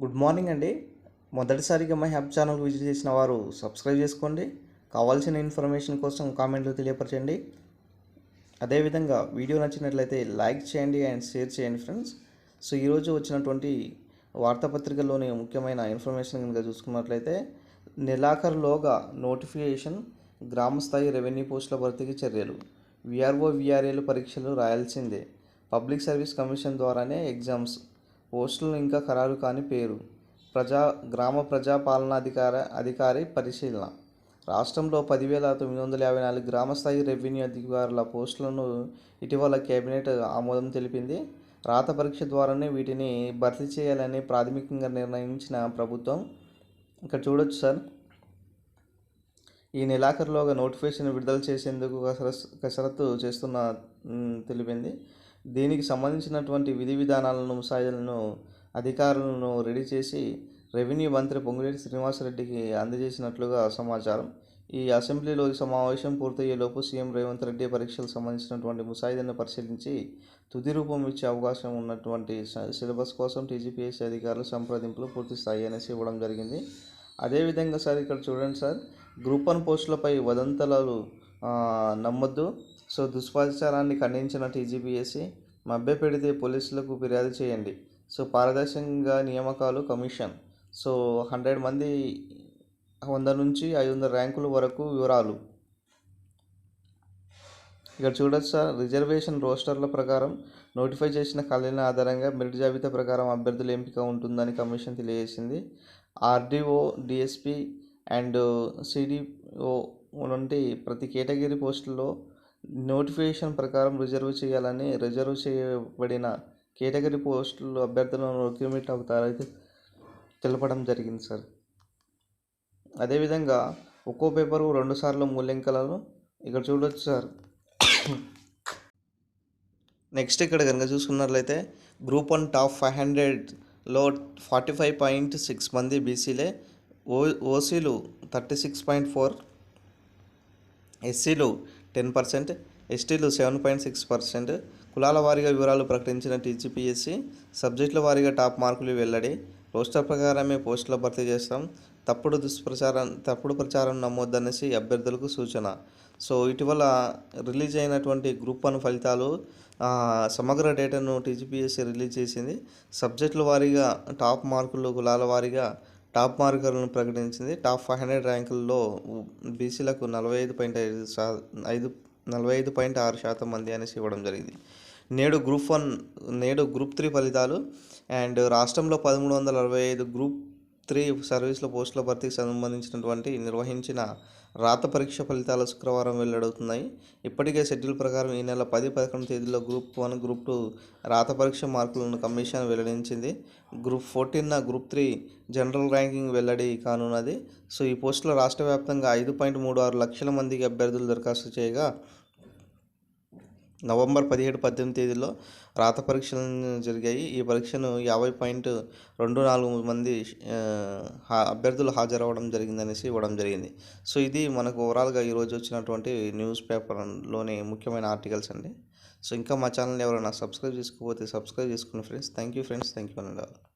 Good morning అండి. మొదటిసారిగా my hub channel visit చేసిన వారు సబ్స్క్రైబ్ చేసుకోండి. కావాల్సిన ఇన్ఫర్మేషన్ కోసం కామెంట్లో తెలియపరచండి. అదేవిధంగా వీడియో నచ్చినట్లయితే లైక్ చేయండి అండ్ షేర్ చేయండి ఫ్రెండ్స్. సో ఈరోజు వచ్చినటువంటి వార్తాపత్రికల్లోని ముఖ్యమైన ఇన్ఫర్మేషన్ కనుక చూసుకున్నట్లయితే నెలాఖరులోగా నోటిఫికేషన్ గ్రామస్థాయి రెవెన్యూ పోస్టుల భర్తీకి చర్యలు. విఆర్ఓ విఆర్ఏలు పరీక్షలు రాయాల్సిందే. పబ్లిక్ సర్వీస్ కమిషన్ ద్వారానే ఎగ్జామ్స్ పోస్టులు ఇంకా ఖరారు కాని పేరు. ప్రజా గ్రామ ప్రజాపాలనాధికార అధికారి పరిశీలన. రాష్ట్రంలో పదివేల తొమ్మిది వందల యాభై నాలుగు గ్రామస్థాయి రెవెన్యూ అధికారుల పోస్టులను ఇటీవల కేబినెట్ ఆమోదం తెలిపింది. రాత పరీక్ష ద్వారానే వీటిని భర్తీ చేయాలని ప్రాథమికంగా నిర్ణయించిన ప్రభుత్వం. ఇక్కడ చూడొచ్చు సార్. ఈ నెలాఖరులోగా నోటిఫికేషన్ విడుదల చేసేందుకు కసరస్ కసరత్తు చేస్తున్న తెలిపింది. దీనికి సంబంధించినటువంటి విధి విధానాలను ముసాయిలను అధికారులను రెడీ చేసి రెవెన్యూ మంత్రి పొంగులేటి శ్రీనివాసరెడ్డికి అందజేసినట్లుగా సమాచారం. ఈ అసెంబ్లీలో సమావేశం పూర్తయ్యేలోపు సీఎం రేవంత్ రెడ్డి పరీక్షలకు సంబంధించినటువంటి ముసాయిదాను పరిశీలించి తుది రూపం ఇచ్చే అవకాశం ఉన్నటువంటి సిలబస్ కోసం టీజీపీఎస్సీ అధికారులు సంప్రదింపులు పూర్తి స్థాయి అనేసి ఇవ్వడం జరిగింది. అదేవిధంగా సార్ ఇక్కడ చూడండి సార్ గ్రూప్ వన్ పోస్టులపై వదంతలు నమ్మొద్దు. సో దుష్ప్రచారాన్ని ఖండించిన టీజీపీఎస్సీ మభ్యపెడితే పోలీసులకు ఫిర్యాదు చేయండి. సో పారదర్శకంగా నియామకాలు కమిషన్. సో హండ్రెడ్ మంది వంద నుంచి ఐదు వందల ర్యాంకుల వరకు వివరాలు. ఇక్కడ చూడొచ్చు సార్ రిజర్వేషన్ రోస్టర్ల ప్రకారం నోటిఫై చేసిన ఖాళీల ఆధారంగా మెరిట్ జాబితా ప్రకారం అభ్యర్థుల ఎంపిక ఉంటుందని కమిషన్ తెలియజేసింది. ఆర్డీఓ డిఎస్పి అండ్ సిడిఓ నుండి ప్రతి కేటగిరీ పోస్టుల్లో నోటిఫికేషన్ ప్రకారం రిజర్వ్ చేయాలని రిజర్వ్ చేయబడిన కేటగిరీ పోస్టులు అభ్యర్థులను రిక్రూట్మెంట్ అవుతారైతే తెలపడం జరిగింది సార్. అదేవిధంగా ఒక్కో పేపరు రెండుసార్లు మూల్యాంకనాలు ఇక్కడ చూడవచ్చు సార్. నెక్స్ట్ ఇక్కడ కనుక చూసుకున్నట్లయితే గ్రూప్ వన్ టాప్ ఫైవ్ హండ్రెడ్లో ఫార్టీ ఫైవ్ పాయింట్ సిక్స్ మంది బీసీలే ఓ ఓసీలు థర్టీ సిక్స్ పాయింట్ ఫోర్ ఎస్సీలు టెన్ పర్సెంట్ ఎస్టీలు సెవెన్ పాయింట్ సిక్స్ పర్సెంట్ కులాల వారీగా వివరాలు ప్రకటించిన టీజీపీఎస్సీ సబ్జెక్టుల వారీగా టాప్ మార్కులు వెల్లడి. రోస్టర్ ప్రకారమే పోస్టుల భర్తీ చేస్తాం. తప్పుడు దుష్ప్రచారం తప్పుడు ప్రచారం నమోదనేసి అభ్యర్థులకు సూచన. సో ఇటీవల రిలీజ్ అయినటువంటి గ్రూప్ వన్ ఫలితాలు సమగ్ర డేటాను టీజీపీఎస్సీ రిలీజ్ చేసింది. సబ్జెక్టుల వారీగా టాప్ మార్కులు కులాల వారీగా టాప్ మార్కులను ప్రకటించింది. టాప్ ఫైవ్ హండ్రెడ్ ర్యాంకుల్లో బీసీలకు నలభై ఐదు పాయింట్ ఐదు శా ఐదు నలభై ఐదు పాయింట్ ఆరు శాతం మంది అనేసి ఇవ్వడం జరిగింది. నేడు గ్రూప్ వన్ నేడు గ్రూప్ త్రీ ఫలితాలు అండ్ రాష్ట్రంలో పదమూడు వందల అరవై ఐదు గ్రూప్ త్రీ సర్వీసుల పోస్టుల భర్తీకి సంబంధించినటువంటి నిర్వహించిన రాత పరీక్ష ఫలితాలు శుక్రవారం వెల్లడవుతున్నాయి. ఇప్పటికే షెడ్యూల్ ప్రకారం ఈ నెల పది పదకొండు తేదీలో గ్రూప్ వన్ గ్రూప్ టూ రాత పరీక్ష మార్కులను కమిషన్ వెల్లడించింది. గ్రూప్ ఫోర్టీన్న గ్రూప్ త్రీ జనరల్ ర్యాంకింగ్ వెల్లడి కానున్నది. సో ఈ పోస్టులో రాష్ట్ర వ్యాప్తంగా ఐదు పాయింట్ మూడు ఆరు లక్షల మందికి అభ్యర్థులు దరఖాస్తు చేయగా నవంబర్ పదిహేడు పద్దెనిమిది తేదీలో రాత పరీక్షలు జరిగాయి. ఈ పరీక్షను యాభై పాయింట్ రెండు నాలుగు మంది హా- అభ్యర్థులు హాజరవ్వడం జరిగిందనేసి ఇవ్వడం జరిగింది. సో ఇది మనకు ఓవరాల్గా ఈరోజు వచ్చినటువంటి న్యూస్ పేపర్లోని ముఖ్యమైన ఆర్టికల్స్ అండి. సో ఇంకా మా ఛానల్ ఎవరైనా సబ్స్క్రైబ్ చేసుకోకపోతే సబ్స్క్రైబ్ చేసుకోండి friends thank you friends thank you అండి